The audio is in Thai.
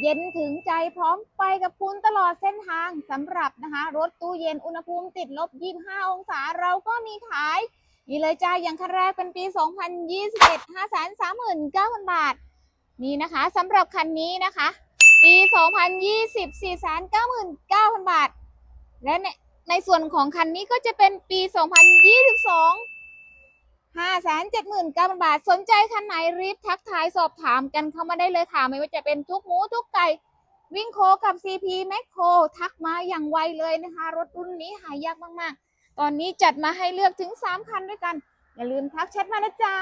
เย็นถึงใจพร้อมไปกับคุณตลอดเส้นทางสำหรับนะคะ รถตู้เย็นอุณหภูมิติดลบ 25 องศาเราก็มีขายนี่เลยจ้าอย่างคันแรกเป็นปี 2021 539,000 บาท นี่นะคะสำหรับคันนี้นะคะ ปี 2020 499,000 บาท และในในส่วนของคันนี้ก็จะเป็นปี 2022 579,000 บาท สนใจคันไหนรีบทักทายสอบถามกันเข้ามาได้เลยค่ะ ไม่ว่าจะเป็นทุกหมูทุกไก่ วิ่งโคกับ CP แมคโครทักมาอย่างไวเลยนะคะ รถรุ่นนี้หายากมากๆ ตอนนี้จัดมาให้เลือกถึง 3 คันด้วยกัน อย่าลืมทักแชทมานะจ๊ะ